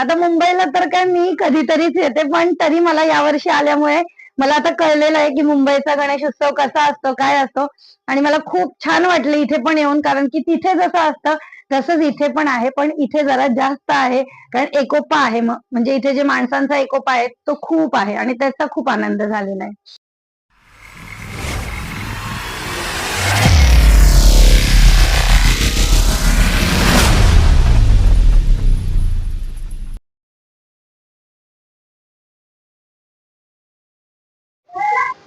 आता मुंबईला तर काय मी कधीतरीच येते पण तरी मला यावर्षी आल्यामुळे मला आता कळलेलं आहे की मुंबईचा गणेश उत्सव कसा असतो काय असतो. आणि मला खूप छान वाटलं इथे पण येऊन कारण की तिथे जसं असतं तसंच इथे पण आहे पण इथे जरा जास्त आहे कारण एकोपा आहे मग. म्हणजे इथे जे माणसांचा एकोपा आहे तो खूप आहे आणि त्याचा खूप आनंद झालेला आहे.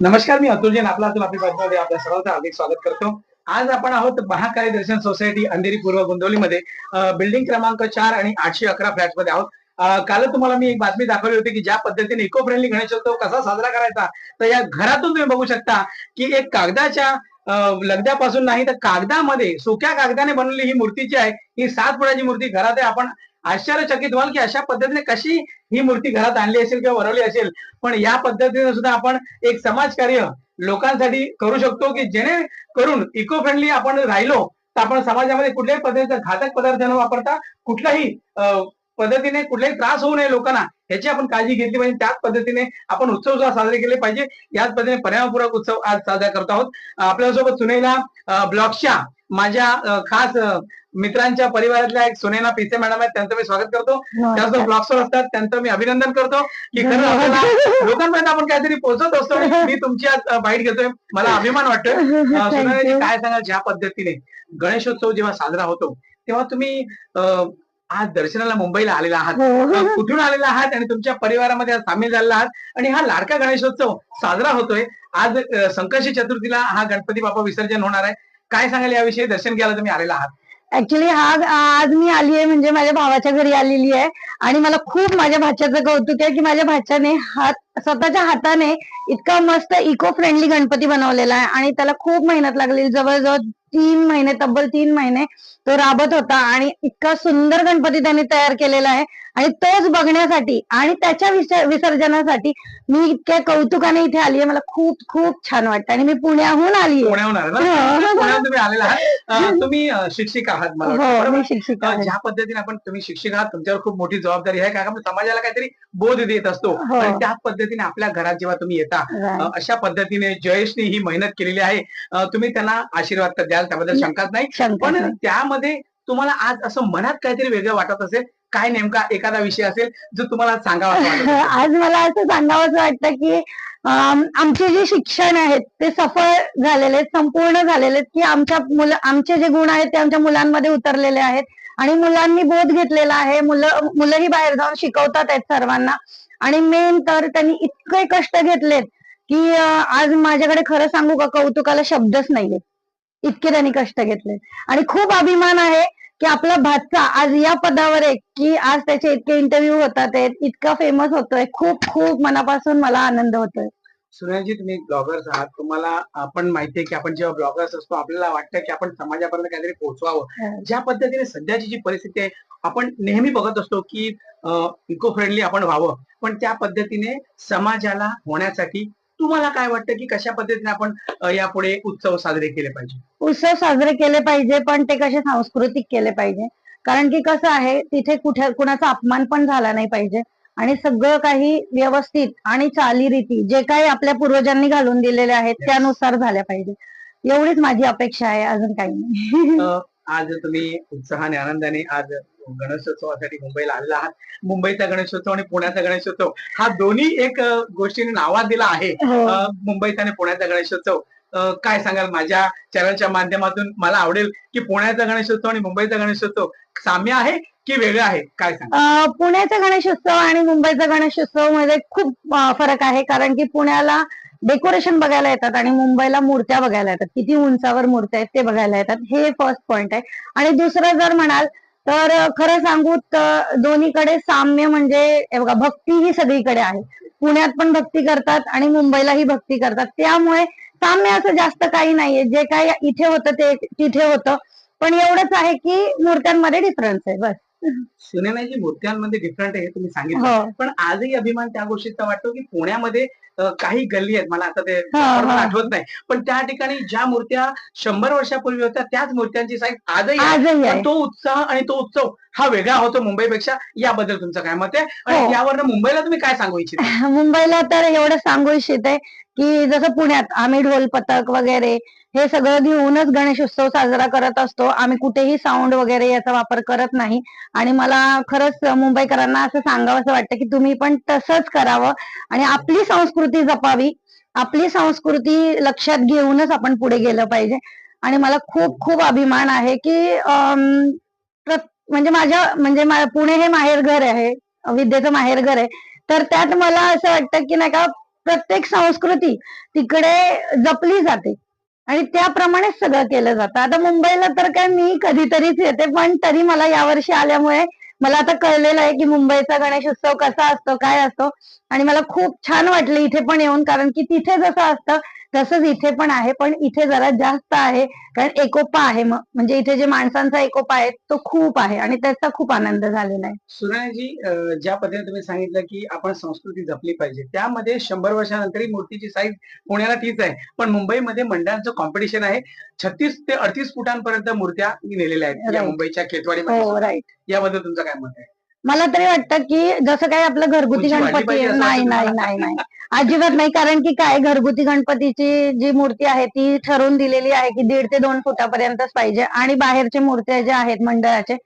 नमस्कार मी अतुल जैन आपला अतुल आपली बातमीमध्ये आपल्या सर्वांचं हार्दिक स्वागत करतो. आज आपण आहोत महाकाली दर्शन सोसायटी अंधेरी पूर्व गोंदवलीमध्ये. बिल्डिंग क्रमांक चार आणि आठशे अकरा फ्लॅटमध्ये आहोत काल तुम्हाला मी एक बातमी दाखवली होती की ज्या पद्धतीने इको फ्रेंडली गणेशोत्सव कसा साजरा करायचा तर या घरातून तुम्ही बघू शकता की एक कागदाच्या लगद्यापासून नाही तर कागदामध्ये सुक्या कागदाने बनवलेली ही मूर्ती जी आहे ही सात फुटाची मूर्ती घरात आहे. आपण आश्चर्यचकित व्हाल की अशा पद्धतीने कशी ही मूर्ती घरात आणली असेल किंवा वरवली असेल पण या पद्धतीने सुद्धा आपण एक समाजकार्य लोकांसाठी करू शकतो की जेणेकरून इको फ्रेंडली आपण राहिलो तर आपण समाजामध्ये कुठल्याही पद्धतीचा घातक पदार्थ न वापरता कुठल्याही पद्धतीने कुठलाही त्रास होऊ नये लोकांना ह्याची आपण काळजी घेतली पाहिजे. त्याच पद्धतीने आपण उत्सव सुद्धा साजरे केले पाहिजे. याच पद्धतीने पर्यावरणपूरक उत्सव आज साजरा करत आहोत. आपल्यासोबत सुनेला ब्लॉकच्या माझ्या खास मित्रांच्या परिवारातल्या एक सुनेना पिसे मॅडम आहेत त्यांचं मी स्वागत करतो. त्याच ब्लॉग्सवर असतात त्यांचं मी अभिनंदन करतो की खरं आपल्याला लोकांपर्यंत आपण काहीतरी पोहोचत असतो मी तुमची आज बाईट घेतोय. मला अभिमान वाटतोय. you. काय सांगाल ज्या पद्धतीने गणेशोत्सव जेव्हा साजरा होतो तेव्हा तुम्ही आज दर्शनाला मुंबईला आलेला आहात. हो, कुठून आलेला आहात आणि तुमच्या परिवारामध्ये आज सामील झालेला आहात. आणि हा लाडका गणेशोत्सव साजरा होतोय. आज संकष्टी चतुर्थीला हा गणपती बाप्पा विसर्जन होणार आहे. काय सांगाल याविषयी? दर्शन घ्यायला तुम्ही आलेला आहात. ऍक्च्युली हा आज मी आली आहे म्हणजे माझ्या भावाच्या घरी आलेली आहे आणि मला खूप माझ्या भाच्याचं कौतुक आहे की माझ्या भाच्याने हात स्वतःच्या हाताने इतका मस्त इको फ्रेंडली गणपती बनवलेला आहे आणि त्याला खूप मेहनत लागली. जवळजवळ तीन महिने तब्बल तीन महिने तो राबत होता आणि इतका सुंदर गणपती त्यांनी तयार केलेला आहे. आणि तोच बघण्यासाठी आणि त्याच्या विस- विसर्जनासाठी मी इतक्या कौतुकाने इथे आली आहे. मला खूप खूप छान वाटतं आणि मी पुण्याहून आली पुण्याहून तुम्ही शिक्षिका आहात मला हो? मी शिक्षिका ज्या पद्धतीने आपण तुम्ही शिक्षक आहात तुमच्यावर खूप मोठी जबाबदारी आहे. कारण आपण समाजाला काहीतरी बोध देत असतो. हो. आणि त्याच पद्धतीने आपल्या घरात जेव्हा तुम्ही येता अशा पद्धतीने जयेशने ही मेहनत केलेली आहे. तुम्ही त्यांना आशीर्वाद तर द्याल त्याबद्दल शंकाच नाही. पण. त्यामध्ये तुम्हाला आज असं मनात काहीतरी वेगळं वाटत असेल काय नेमका एखादा विषय असेल जो तुम्हाला सांगावा? आज मला असं सांगावंसं वाटतं की आमचे जे शिक्षण आहेत ते सफळ झालेले आहेत संपूर्ण झालेले आहेत की आमच्या मुलं आमचे जे गुण आहेत ते आमच्या मुलांमध्ये उतरलेले आहेत. आणि मुलांनी बोध घेतलेला आहे मुलं मुलंही बाहेर जाऊन शिकवतात आहेत सर्वांना. आणि मेन तर त्यांनी इतके कष्ट घेतलेत की आज माझ्याकडे खरं सांगू का? कौतुकाला शब्दच नाहीये. इतके त्यांनी कष्ट घेतले आणि खूप अभिमान आहे की आपला भातचा आज या पदावर आहे की आज त्याचे इतके इंटरव्ह्यू होतात इतका फेमस होतोय. खूप खूप मनापासून मला आनंद होतोय. सुनीलजी तुम्ही ब्लॉगर्स आहात. तुम्हाला आपण माहिती आहे की आपण जेव्हा ब्लॉगर्स असतो आपल्याला वाटतं की आपण समाजापर्यंत काहीतरी पोहोचवावं. ज्या पद्धतीने सध्याची जी परिस्थिती आहे आपण नेहमी बघत असतो की इको फ्रेंडली आपण व्हावं. पण त्या पद्धतीने समाजाला होण्यासाठी तुम्हाला काय वाटतं की कशा पद्धतीने आपण यापुढे उत्सव साजरे केले पाहिजे? उत्सव साजरे केले पाहिजे पण ते कसे सांस्कृतिक केले पाहिजे? कारण की कसं आहे तिथे कुठे कुणाचा अपमान पण झाला नाही पाहिजे. आणि सगळं काही व्यवस्थित आणि चालीरीती जे काही आपल्या पूर्वजांनी घालून दिलेले आहेत. त्यानुसार झाल्या पाहिजे. एवढीच माझी अपेक्षा आहे अजून काही नाही. आज तुम्ही उत्साहाने आनंदाने आज गणेशोत्सवासाठी मुंबईला आलेला आहात. मुंबईचा गणेशोत्सव आणि पुण्याचा गणेशोत्सव हा दोन्ही एक गोष्टीने नावात दिला आहे. हो. मुंबईचा आणि पुण्याचा गणेशोत्सव. काय सांगाल? माझ्या चॅनलच्या माध्यमातून मला आवडेल की पुण्याचा गणेशोत्सव आणि मुंबईचा गणेशोत्सव साम्य आहे की वेगळं आहे? काय सांगा पुण्याचा गणेशोत्सव आणि मुंबईचा गणेशोत्सवमध्ये खूप फरक आहे. कारण की पुण्याला डेकोरेशन बघायला येतात आणि मुंबईला मूर्त्या बघायला येतात. किती उंचावर मूर्त्या आहेत ते बघायला येतात. हे फर्स्ट पॉइंट आहे. आणि दुसरं जर म्हणाल तर खरं सांगू तर दोन्हीकडे साम्य म्हणजे बघा भक्ती ही सगळीकडे आहे. पुण्यात पण भक्ती करतात आणि मुंबईलाही भक्ती करतात. त्यामुळे साम्य असं जास्त काही नाहीये. जे काही इथे होतं ते तिथे होतं. पण एवढंच आहे की मूर्त्यांमध्ये डिफरन्स आहे. बस. सुनेनाची मूर्त्यांमध्ये डिफरंट आहे हे तुम्ही सांगितलं. हो. पण आजही अभिमान त्या गोष्टीचा वाटतो की पुण्यामध्ये काही गल्ली आहेत. मला आता ते. आठवत नाही. पण त्या ठिकाणी ज्या मूर्त्या शंभर वर्षापूर्वी होत्या त्याच मूर्त्यांची साईज आजही आहे. आहे. तो उत्साह आणि तो उत्सव हा वेगळा होतो मुंबईपेक्षा. याबद्दल तुमचं काय मत आहे? आणि हो. यावरनं मुंबईला तुम्ही काय सांगू इच्छिता? मुंबईला तर एवढं सांगू इच्छिते की जसं पुण्यात आम्ही ढोल पथक वगैरे हे सगळं घेऊनच गणेश उत्सव साजरा करत असतो. आम्ही कुठेही साऊंड वगैरे याचा वापर करत नाही. आणि मला खरंच मुंबईकरांना असं सांगावं असं वाटतं की तुम्ही पण तसंच करावं. आणि आपली संस्कृती जपावी. आपली संस्कृती लक्षात घेऊनच आपण पुढे गेलं पाहिजे. आणि मला खूप खूप अभिमान आहे की म्हणजे माझ्या म्हणजे मा- पुणे हे माहेर घर आहे. विद्येचं माहेर घर आहे. तर त्यात मला असं वाटतं की नाही का प्रत्येक संस्कृती तिकडे जपली जाते. आणि त्याप्रमाणेच सगळं केलं जातं. आता मुंबईला तर काय मी कधीतरीच येते पण तरी मला यावर्षी आल्यामुळे मला आता कळलेलं आहे की मुंबईचा गणेश उत्सव कसा असतो काय असतो. आणि मला खूप छान वाटलं इथे पण येऊन कारण की तिथे जसं असतं तसंच इथे पण आहे पण इथे जरा जास्त आहे कारण एकोपा आहे म्हणजे इथे जे माणसांचा एकोपा आहे तो खूप आहे आणि त्याचा खूप आनंद झालेला आहे. सुनाजी ज्या पद्धतीने तुम्ही सांगितलं की आपण संस्कृती जपली पाहिजे त्यामध्ये शंभर वर्षानंतर ही मूर्तीची साईज पुण्याला तीच आहे. पण मुंबईमध्ये मंडळांचं कॉम्पिटिशन आहे. छत्तीस ते अडतीस फुटांपर्यंत मूर्त्या नेलेल्या आहेत. या. मुंबईच्या हो खेतवाडीमध्ये राईट याबद्दल तुमचं काय मत आहे? मला तरी वाटतं की जसं काय आपलं घरगुती गणपती नाही नाही? नाही नाही. अजिबात नाही कारण की काय घरगुती गणपतीची जी मूर्ती आहे ती ठरवून दिलेली आहे की दीड ते दोन फुटापर्यंतच पाहिजे. आणि बाहेरचे मूर्त्या ज्या आहेत मंडळाचे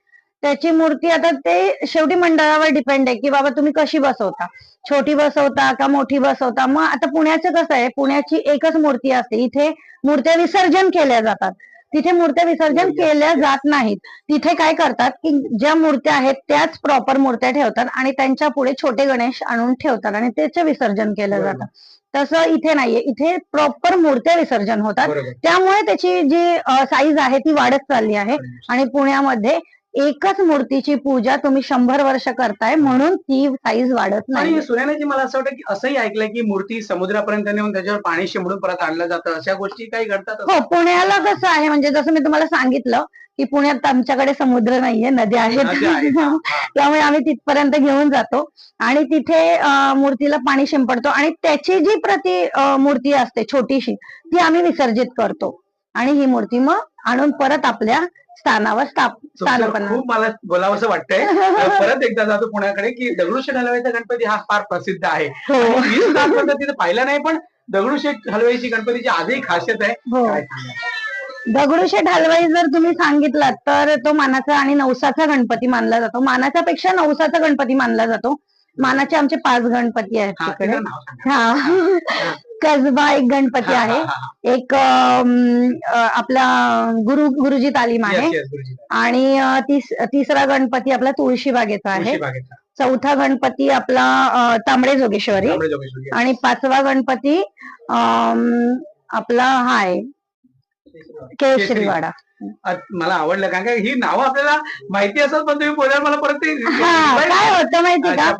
त्याची मूर्ती आता ते शेवटी मंडळावर डिपेंड आहे की बाबा तुम्ही कशी बसवता? छोटी बसवता का मोठी बसवता? मग आता पुण्याचं कसं आहे? पुण्याची एकच मूर्ती असते. इथे मूर्त्या विसर्जन केल्या जातात. तिथे मूर्त्या विसर्जन केल्या जात नाहीत. तिथे काय करतात की ज्या मूर्त्या आहेत त्याच प्रॉपर मूर्त्या ठेवतात आणि त्यांच्या पुढे छोटे गणेश आणून ठेवतात आणि त्याचं विसर्जन केलं. जातं. तसं इथे नाहीये. इथे प्रॉपर मूर्त्या विसर्जन होतात. त्यामुळे त्याची जी साईज आहे ती वाढत चालली आहे. आणि पुण्यामध्ये एकच मूर्तीची पूजा तुम्ही शंभर वर्ष करताय म्हणून ती साईज वाढत नाही आणि सुनैनाजी मला असं वाटतं की असंही ऐकलंय की मूर्ती समुद्रापर्यंत नेऊन त्याच्यावर पाणी शिंपडून परत आणलं जातं अशा गोष्टी काही घडतात हो पुण्याला कसं आहे म्हणजे जसं मी तुम्हाला सांगितलं की पुण्यात आमच्याकडे समुद्र नाहीये नद्या आहेत. त्यामुळे आम्ही तिथपर्यंत घेऊन जातो. आणि तिथे मूर्तीला पाणी शिंपडतो. आणि त्याची जी प्रति मूर्ती असते छोटीशी ती आम्ही विसर्जित करतो. आणि ही मूर्ती मग आणून परत आपल्या स्थानावर स्थाप स्थानापन्न खूप मला बोलावंसं वाटतंय. तर परत एकदा जातो पुण्याकडे की दगडूशेठ हलवाईचा गणपती हा फार प्रसिद्ध आहे. हो. मी सुद्धा तिथे पाहिला नाही पण दगडूशेठ हलवाईची गणपतीची आजही खासियत आहे. हो? दगडूशेठ हलवाई जर तुम्ही सांगितलात तर तो मानाचा आणि नवसाचा गणपती मानला जातो. मानाच्या पेक्षा नवसाचा गणपती मानला जातो. मानाचे आमचे पाच गणपती आहेत तिकडे. हा. कसबा एक गणपती हा, आहे हा, हा, हा. एक अम, अ, आपला गुरु गुरुजी तालीम आहे Yes, yes, गुरुजी. आणि अ, तिस तिसरा गणपती आपला तुळशी बागेचा आहे तुळशीबागेचा. चौथा गणपती आपला अ, तांबडे जोगेश्वरी. आणि पाचवा गणपती अम, आपला हा आहे केशरीवाडा मला आवडलं कारण का ही नावं आपल्याला माहिती असतात पण तुम्ही बोलायला मला परत ते काय होतं माहिती का?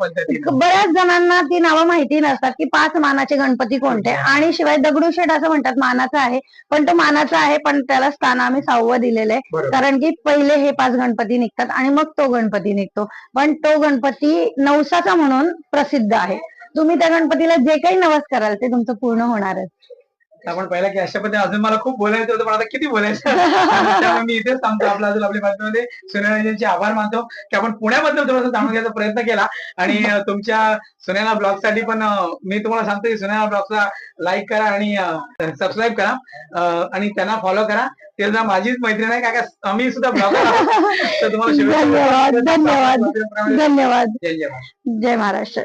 बऱ्याच जणांना ती नावं माहिती नसतात की पाच मानाचे गणपती कोणते? आणि शिवाय दगडूशेठ असं म्हणतात मानाचा आहे. पण तो मानाचा आहे पण त्याला स्थान आम्ही सहावं दिलेलं आहे. कारण की पहिले हे पाच गणपती निघतात आणि मग तो गणपती निघतो. पण तो गणपती नवसाचा म्हणून प्रसिद्ध आहे. तुम्ही त्या गणपतीला जे काही नवस कराल ते तुमचं पूर्ण होणारच. आपण पहिला की अशा पद्धतीने अजून मला खूप बोलायचं होतं पण आता किती बोलायचं? त्यामुळे मी इथेच थांबतो आपला अजून आपल्या बातमीमध्ये सुनेनाजींचे आभार मानतो की आपण पुण्याबद्दल थोडंसं जाणून घ्यायचा प्रयत्न केला. आणि तुमच्या सुनेना ब्लॉगसाठी पण मी तुम्हाला सांगतो की सुनेना ब्लॉगला लाईक करा आणि सबस्क्राईब करा. आणि त्यांना फॉलो करा. ते सुद्धा माझीच मैत्रीण आहे काय का आम्ही सुद्धा ब्लॉग तर तुम्हाला धन्यवाद, धन्यवाद. धन्यवाद. जय महाराष्ट्र. जय महाराष्ट्र.